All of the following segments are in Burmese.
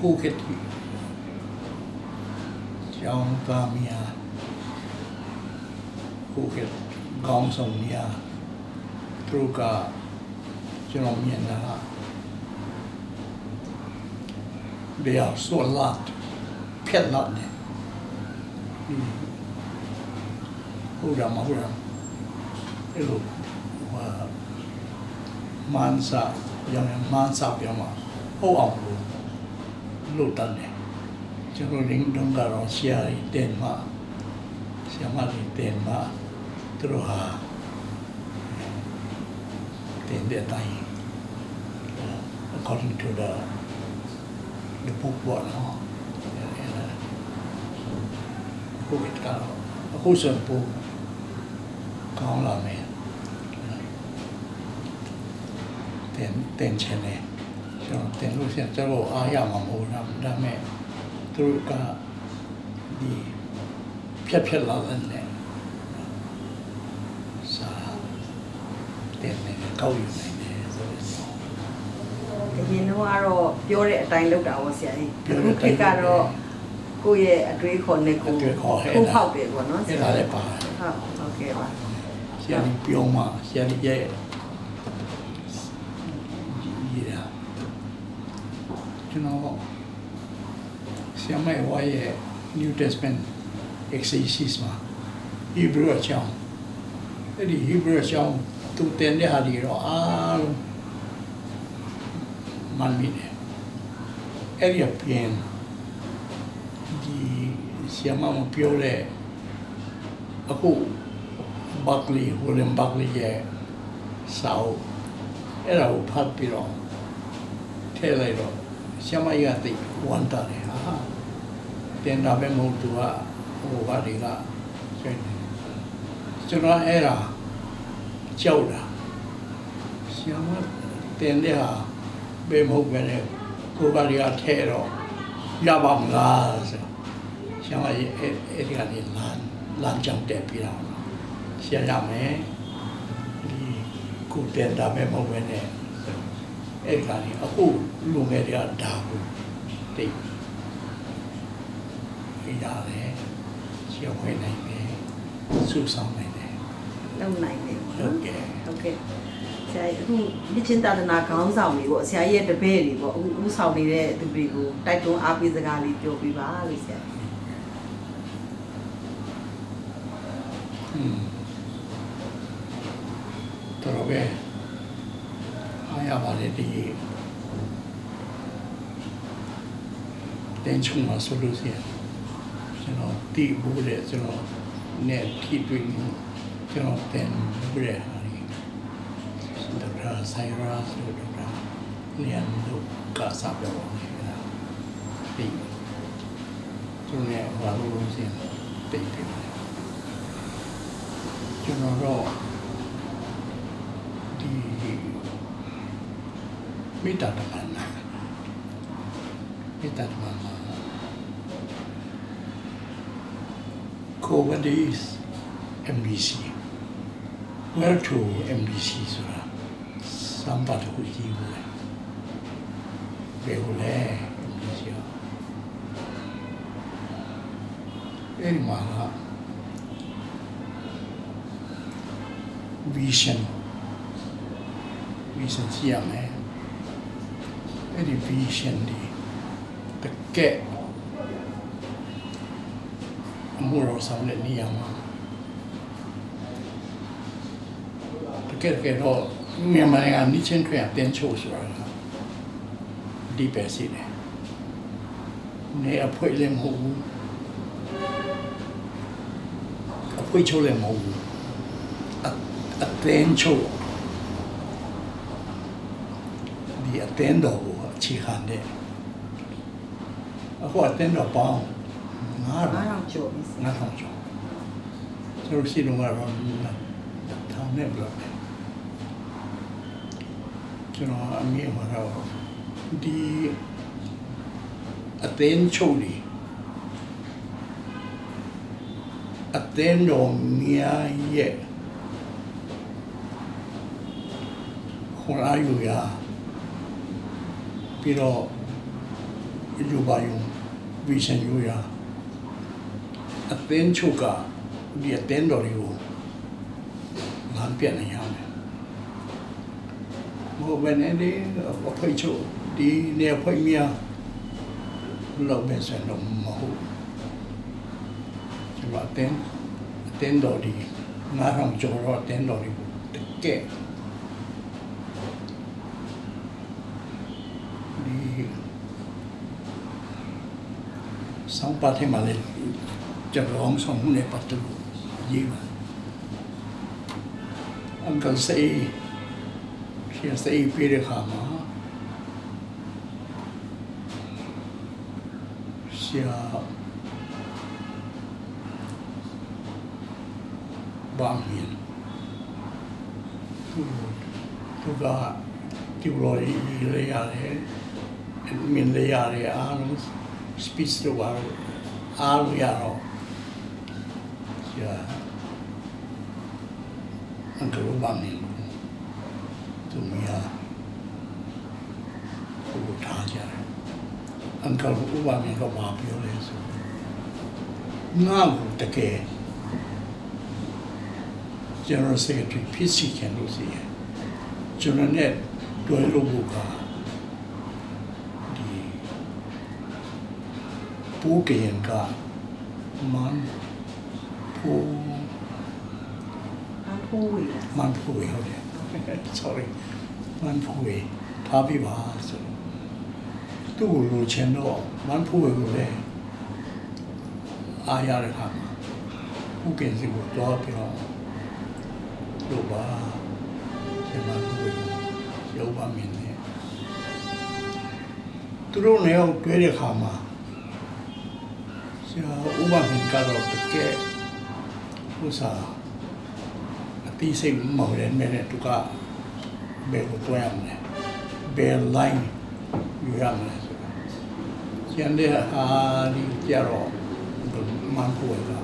အခုခေတ်ကြီးကျောင်းသားများအခုခေတ်ကောင်းဆောင်များသူတို့ကကျွန်တော်မြင်တာက they are so lot ဖက်လာနေဟုတ်တယ်မဟုတ်တယ်အဲ့လိုဟာမန်စာရောင်းမန်စာပြောမှာဟုတ်အောင်လို့ လုပ်တတ်တယ်ကျွန်တော်ရင်းတုန်းကတော့ဆရာကြီးတင်မှာဆရာမကြီးတင်မှာသူတို့ဟာတင်တဲ့အတိုင်း according to the the book ပေါ့နော်အဲ့ဒါအခုကအခုဆိုပိုကောင်းလာမယ်တင်တင်ချင်တယ် ကျွန်တော်တင်လို့ရှိရင်ကျွန်တော်အားရမှာမဟုတ်ဘူးဒါပေမဲ့သူတို့ကဒီဖြတ်ဖြတ်လာတဲ့နဲ့စာတင်နေကောက်ယူနေတယ်ဆိုတော့အရင်တော့ကတော့ပြောတဲ့အတိုင်းလုပ်တာပေါ့ဆရာကြီးပြောအခုတဲ့အတိုင်းခေတ်ကတော့ကိုယ့်ရဲ့အတွေးခေါ်နဲ့ကိုအတွေးခေါ်ဟဲ့ကိုဖောက်တယ်ပေါ့နော်အဲ့ဒါလည်းပါတယ်ဟုတ်ဟုတ်ကဲ့ပါဆရာကြီးပြောမှဆရာကြီးရဲ့ရတာ ကျွန်တော်ဆရာမဝါရဲ့ New Testament exegesis မှာ Hebrew အကြောင်းအဲ့ဒီ Hebrew အကြောင်းသူတင်တဲ့ဟာဒီတော့အားလုံးမှန်မိတယ်အဲ့ဒီအပြင်ဒီဆရာမမပြောတဲ့အခုဘတ်လီဝလင်ဘတ်လီရဲ့စာအုပ်အဲ့ဒါကိုဖတ်ပြီးတော့ထည့်လိုက်တော့ဆ ရာမကြီးကသိဝမ်းတာတယ်ဟာတင်တာပဲမဟုတ်သူကဟိုဘာတွေကဆိုရင်ကျွန်တော်အဲ့ဒါကြောက်တာဆရာမတင်တဲ့ဟာဘယ်မဟုတ်ပဲလေကိုဘာတွေကထဲတော့ရပါမလားဆိုဆရာမကြီးအဲ့အဲ့ဒီကနေလမ်းလမ်းကြောင်တက်ပြီးတော့ရှင်းရမယ်ဒီကိုတက်တာပဲမဟုတ်ဘဲနဲ့ အဲ့ဒီကနေအခုလူငယ်တွေကဒါဘူးတိတ်ဒီရတယ်ရှင်းဝင်နိုင်တယ်စုဆောင်နိုင်တယ်လုံနိုင်တယ်ပေါ့ဟုနော်တ်ကဲ့ဟုတ်ကဲ့ဆရာကြီးအခုမြစ်ချင်းသာသနာခေါင်းဆောင်တွေပေါ့ဆရာကြီးရဲ့တပည့်တွေပေါ့အခုဦးဆောင်နေတဲ့သူတွေကိုတိုက်တွန်းအားပေးစကားလေးပြောပြပါလို့ဆရာကြီးอืมတော်ပဲ အားရပါလေဒီတင်ချုံမှာဆိုလို့ရှိရင်ကျွန်တော်တီးဘူးတဲ့ကျွန်တော်နဲ့ထိတွေ့မှုကျွန်တော်တင်ဘူးတဲ့ဟာဒီဒေါက်တာဆိုင်ရာဆိုဒေါက်တာလျန်တို့ကစားပြောနေတာဒီကျွန်တော်ရဲ့ဘာလို့လို့ရှိရင်တိတ်တယ်ကျွန်တော်တော့ဒီ မိတ္တတမန်နာမိတ္တတမန်နာ Covadis MBC Where to MBC ဆိုတာစမ်းပါတော့ကြည့်ဘူးလေဘယ်လိုလဲ MBC อ่ะအဲ့ဒီမှာက vision vision ရှိရမယ် အဲ့ဒီ vision ဒီတကယ်အမှုတော်ဆောင်တဲ့နေရာမှာတကယ်တကယ်တော့မြန်မာနိုင်ငံနိချင်းထွေအတင်းချုပ်ဆိုတာဒီပဲစီတယ်နေအဖွဲလည်းမဟုတ်ဘူးအဖွဲချုပ်လည်းမဟုတ်ဘူးအတင်းချုပ်ဒီအတင်းတော်ကို အခြေခံတဲ့အခုအတင်းတော်ပေါင်းငါးအားတော့တော့ကြော်ပြီဆရာငါးထောင်ကျော်ကျွန်တော်ရှိတော့ကတော့ထောင်နဲ့ဘလောက်ပဲကျွန်တော်အမြင်မှာတော့ဒီအတင်းချုပ်နေအတင်းတော်များရဲ့ခွန်အားယူရ ပြီးတော့ယူပါယုံဝီရှင်ယူရာအသင်းချုပ်ကဒီအသင်းတော်တွေကိုငါပြတ်နေရတယ်ဘိုးဘယ်နဲ့ဒီအဖိတ်ချုပ်ဒီနေဖိတ်မြာလောက်ပဲဆန်တော့မဟုတ်ကျွန်တော်အသင်းအသင်းတော်ဒီငါဆောင်ကျော်တော့အသင်းတော်တွေကိုတကယ် ဒီဆောင်းပါထဲမှာလေကျွန်တော်အောင်ဆောင်မှုနဲ့ပတ်သက်လို့ရေးပါ Uncle say ရှင်စိတ်ပြေးတဲ့ခါမှာရှာဘာမင်းသူသူကဒီလိုရေးရရတယ် မင်းလေးရတယ်အားလုံး speech တော့အားလုံးရတော့ရှာ Uncle Obama သူမရဘုရားကြတယ်။ Uncle Obama ကဘာပြောလဲဆိုငါ့ကိုတကယ် General Secretary ဖြစ်စီချင်လို့စီရင်ကျွန်တော်နဲ့တွဲလို့ဖို့ကဒီ ပူကရင်ကမန်ပူအဖိုးဝေးလားမန်ဖူဝေဟုတ်တယ် sorry မန်ဖူဝေထားပြပါဆိုတော့သူ့ကိုလိုချင်တော့မန်ဖူဝေကိုလည်းအားရတဲ့ခါမှာဥကင်စီကိုတွားပြီးတော့လိုပါဆင်မန်ဖူဝေကိုရုပ်ပါမင်းနဲ့သူတို့လည်းတွဲတဲ့ခါမှာဆ ရာဥပမင်းကတော့တကယ်ဥစားအတိစိတ်မဟုတ်တဲ့နဲ့တူကဘယ်ကိုတွဲရမလဲဘယ် line ယူရမလဲဆိုတာကျန်တဲ့ဟာဒီကြတော့မန်ဖို့ကသူ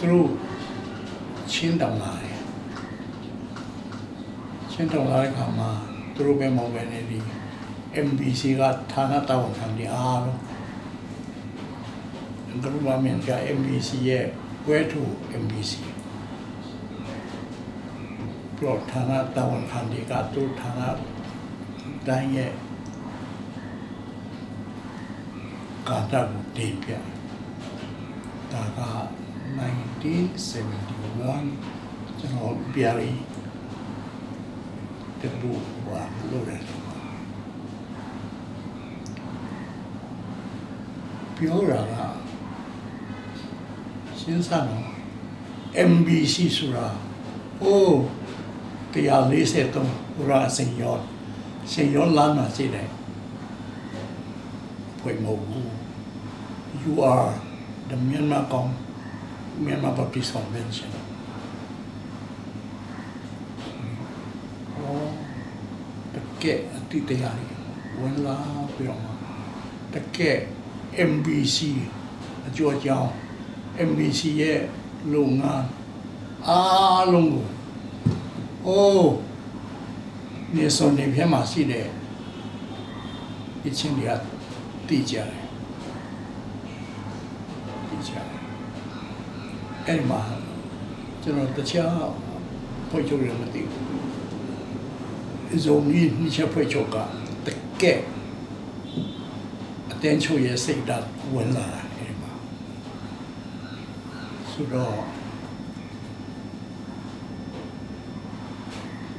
တို့ချင်းတောင်လာတယ်ချင်းတောင်လာတဲ့ခါမှာသူတို့ပဲမဟုတ်ပဲနေဒီ MBC ကဌာနတာဝန်ခံဒီအားလုံး ဂရုမမင်က MBC ရဲ့ဝဲထု MBC ပရောဌာနတာဝန်ခံဒီကသူဌာနတိုင်းရဲ့ကာတာကိုတင်ပြဒါက1971ကျွန်တော်ပြရီတလူဝါလို့ရတယ်ပြောတာက ရှင်းစမ်းတော့ MBC ဆိုတာဟိုး143ဘုရားစင်ရောစင်ရောလမ်းမှာရှိတယ်ဖွင့်မဟုတ်ဘူး you are the Myanmar Con Myanmar Baptist Convention ဟောတကယ်အတိတ်တရားတွေဝင်လာပြီးတော့မှတကယ် MBC အကျော်ကြောင်း MBC ရဲ့လုပ်ငန်းအားလုံးကိုအိုးနေစုံနေပြမှာရှိတယ်ဒီချင်းတွေကတည်ကြတယ်တည်ကြတယ်အဲ့ဒီမှာကျွန်တော်တခြားဖွဲ့ချုပ်ရမသိဘူးဇုံကြီးနှစ်ချက်ဖွဲ့ချုပ်ကတကယ်အတန်းချုပ်ရဲ့စိတ်ဓာတ်ဝင်လာတာအဲ့ဒီမှာ ဆိုတော့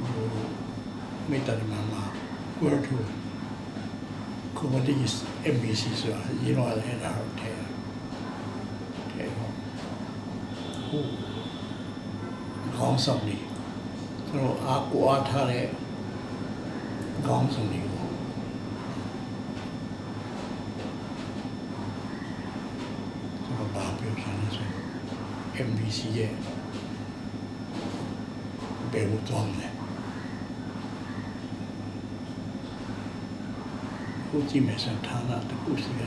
ဟိုမေတ္တာမမကွယ်ထူကိုမဒီစ် MBC ဆိုတာရေတော့လည်းတာဟုတ်တယ်တယ်ဟိုခေါင်းဆောင်နေသူတို့အာကိုအားထားတဲ့ခေါင်းဆောင်တွေကိုသူတို့ဘာပြောချင်လဲဆိုရင် MBC ရဲ့ဘယ်လိုတောင်းလဲကိုကြည့်မယ်ဆိုဌာနတစ်ခုစီက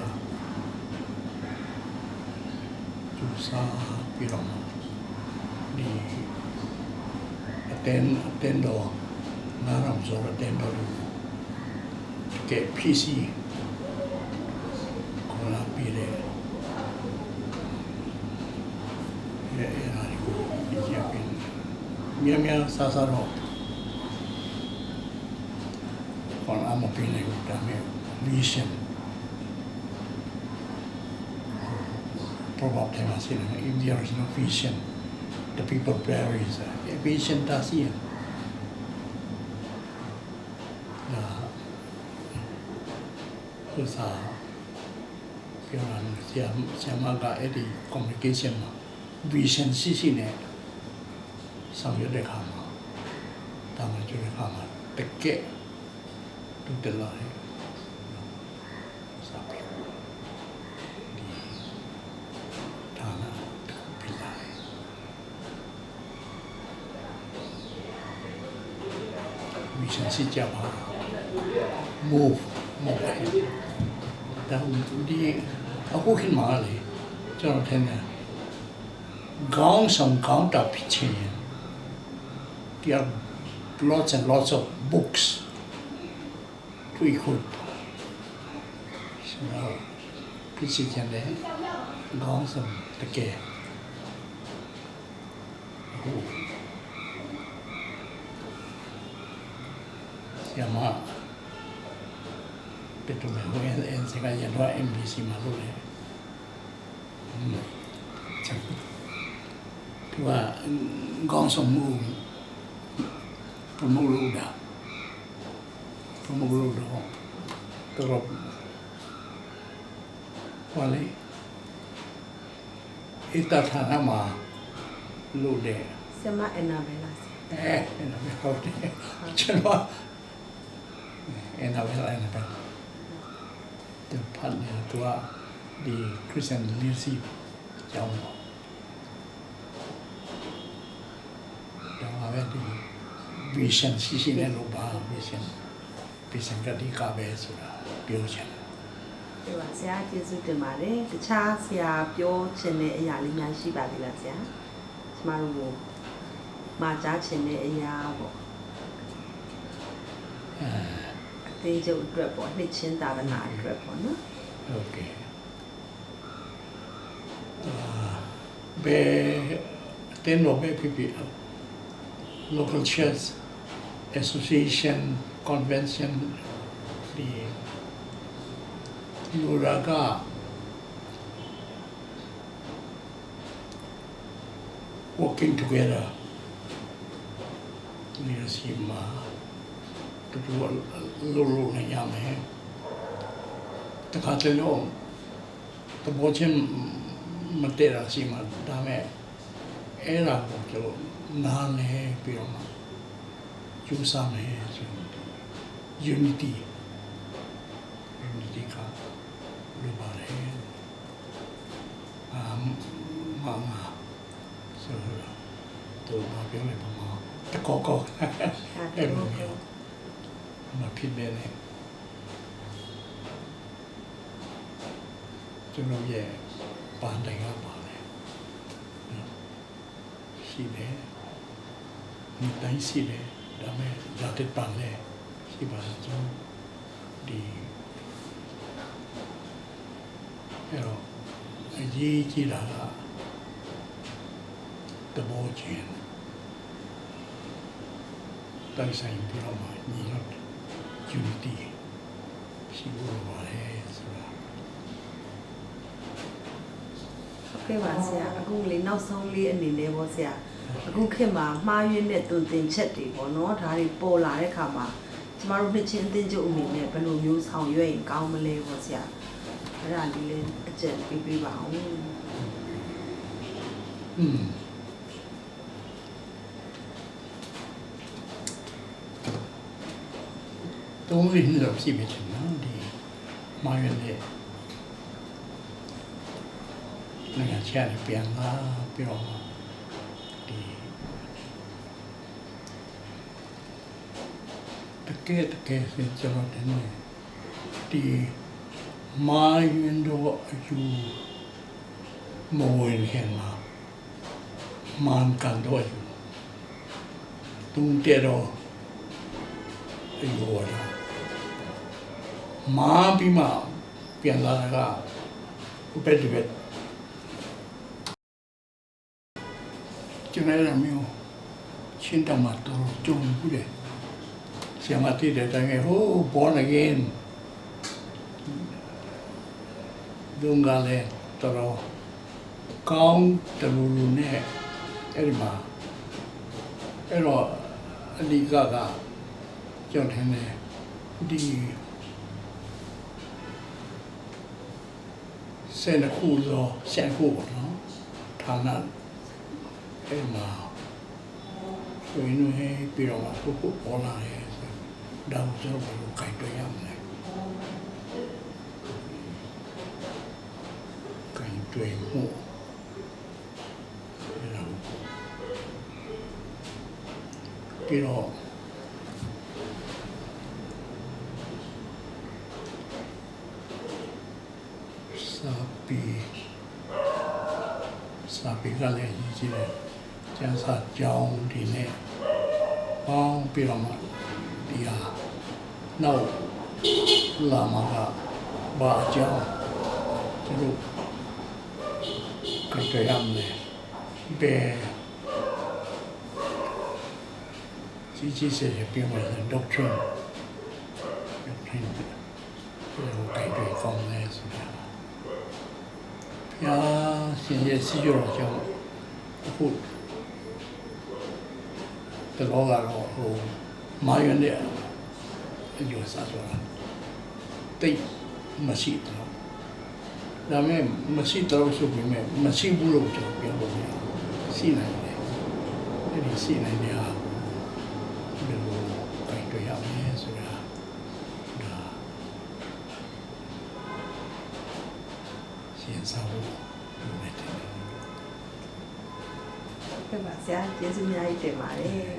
သူစားပြီးတော့ဒီအတန်အတန်တော့နားရောဆိုတော့အတန်တော့ကဲ PC ဟိုလာပြီးတယ်အဲအဲ့ဒါကိုဒီကျပင် မြန်မြန်ဆာဆာတော့ခေါင်းအမပင်းနေကိုဒါမဲ့ vision probably tem así, ¿no? if there is no vision, the people perish. A vision does here. ဒါဥစားပြောရမယ်ဆရာဆရာမကအဲ့ဒီ communication မှာ vision ရှိရှိနဲ့ ဆောင်ရွက်တဲ့အခါမှာတာမန်ကျတဲ့အခါမှာတကယ်တူတလာတယ်စာပေဒီဌာနတစ်ခုဖြစ်လာတယ် vision ရှိကြပါ move move ဒါဒီအခုခင်မှာလေကျွန်တော်ထင်တယ်ခေါင်းဆောင်ခေါင်းတပ်ဖြစ်ချင်ရင် there are lots and lots of books we could you know, ဖြစ်စီခြင်းလည်းကောင်းဆုံးတကယ်ဟုတ်ရမပေတုမေဝင်အင်စကရတော့ MBC မှာလုပ်တယ်ချက်သူကကောင်းဆုံးမှု promoter promoter တော့တော်ပါလေဧတဌာနမှာလို့တယ်ဆမအနာဘယ်လားအဲဟုတ်တယ်ကျွန်တော်အနာဘယ်လားအနာဘယ်တဲ့ဖန်နေတော့ဒီ Christian leadership ကျောင်းတော့ဒါပါပဲဒီ vision ရှိရှိနဲ့လို့ပါ vision vision ကဒီကပဲဆိုတာပြောချင်တယ်ဒီပါဆရာကျေးဇူးတင်ပါတယ်တခြားဆရာပြောချင်တဲ့အရာလေးများရှိပါသေးလားဆရာကျမတို့ကိုမှာကြားချင်တဲ့အရာပေါ့အသေးချုပ်အတွက်ပေါ့နှစ်ချင်းသာသနာအတွက်ပေါ့နော် Okay. Uh, be ten lo be pipi local church association convention di Luraga working together leadership ma tu tu lo lo na ya me တခါတလေတော့သဘောချင်းမတည့်တာရှိမှဒါမဲ့ အဲ့ဒါကိုကျွန်တော်နားလဲပြီးတော့မှကျူးစားမယ်ဆိုရင် unity unity ကလိုပါတယ်အာမမဆိုတော့ဘာပြောလဲဘာမတကောကောဟာတအဲ့ကယ်လိုကိုမျိုးမဖြစ်နေနဲ့ကျွန်တော်ရဲ့ပန်းတိုင်ကပါတယ်နော် ရှိတယ်ဒီတိုင်းရှိတယ်ဒါမဲ့ဇာတ်ပန်လဲရှိပါတယ်ကျွန်တော်ဒီအဲ့တော့အရေးကြီးတာကတဘောချင်းတိုက်ဆိုင်ပြီးတော့မှညီတော့ unity ရှိဖို့ပါတယ်ဆိုတာဟုတ်ကဲ့ပါဆရာအခုလေးနောက်ဆုံးလေးအနေနဲ့ပေါ့ဆရာ အခုခေတ်မှာမှားယွင်းတဲ့တုံသင်ချက်တွေပေါ့နော်ဒါတွေပေါ်လာတဲ့ခါမှာကျမတို့နှစ်ချင်းအသင်းချုပ်အနေနဲ့ဘယ်လိုမျိုးဆောင်ရွက်ရင်ကောင်းမလဲပေါ့ဆရာအဲ့ဒါလေးလည်းအကြံပေးပေးပါဦးอืมသုံးရင်းတော့ရှိပြီချင်နော်ဒီမာရတဲ့နိုင်ငံခြားနဲ့ပြန်လာပြီးတော့မှဒီတ ကယ်တကယ်စင်ကျွန်တော်တင်နေဒီမာရင်တော့အယူမဝင်ခင်မှာ man kan doy tung tero ay wala ma bi ma pian la ga ဟိုဘက်ဒီဘက်ကျွန်တော်လည်းမျိုးချင်းတမတော်ကြုံဘူးလေ ဆရာမတည်တဲ့တိုင်ဟို born again ဒုံကလည်းတော်ကောင်းတလူလူနဲ့အဲ့ဒီမှာအဲ့တော့အလီကကကြောက်ထင်းတယ်ဒီစင်ခုသောစင်ခုပေါ့နော်ဌာနအဲ့မှာဆွေးနွေးပြီးတော့မှခုခုပေါ်လာတယ်ဆို တော့ဒါကိုကျွန်တော်ဘယ်လိုခိုင်တွေ့ရမလဲခိုင်တွေ့မှုအဲ့ဒါပြီးတော့စာပီစာပီကလည်းရည်ကြီးတယ်ကျန်းစာကြောင်းဒီနဲ့ပေါင်းပြီးတော့မှဒီဟာ နောက်လာမှာကဘာအကြောင်းကျတို့ကြည့်ရမယ်ဘယ်ကြီးကြီးစေပြမယ် doctrine doctrine ဘယ်လိုကြိုက်တွေ့ကောင်းလဲဆိုတာဘုရားရှင်ရဲ့စီရောကြောင့်အခုတလောကတော့ဟိုမာယွန်းတဲ့ အကျိုးစားဆိုတာတိတ်မရှိတော့ဒါမဲ့မရှိတော့ဆိုပေမဲ့မရှိဘူးလို့ကျွန်တော်ပြောလို့ရတယ်ရှိနိုင်တယ်အဲ့ဒီရှိနိုင်တဲ့ဟာဘယ်လိုပိုင်တွေ့ရမလဲဆိုတာဒါရှင်းစားဖို့လိုနေတယ်ဟုတ်ကဲ့ပါဆရာကျေးဇူးအများကြီးတင်ပါတယ်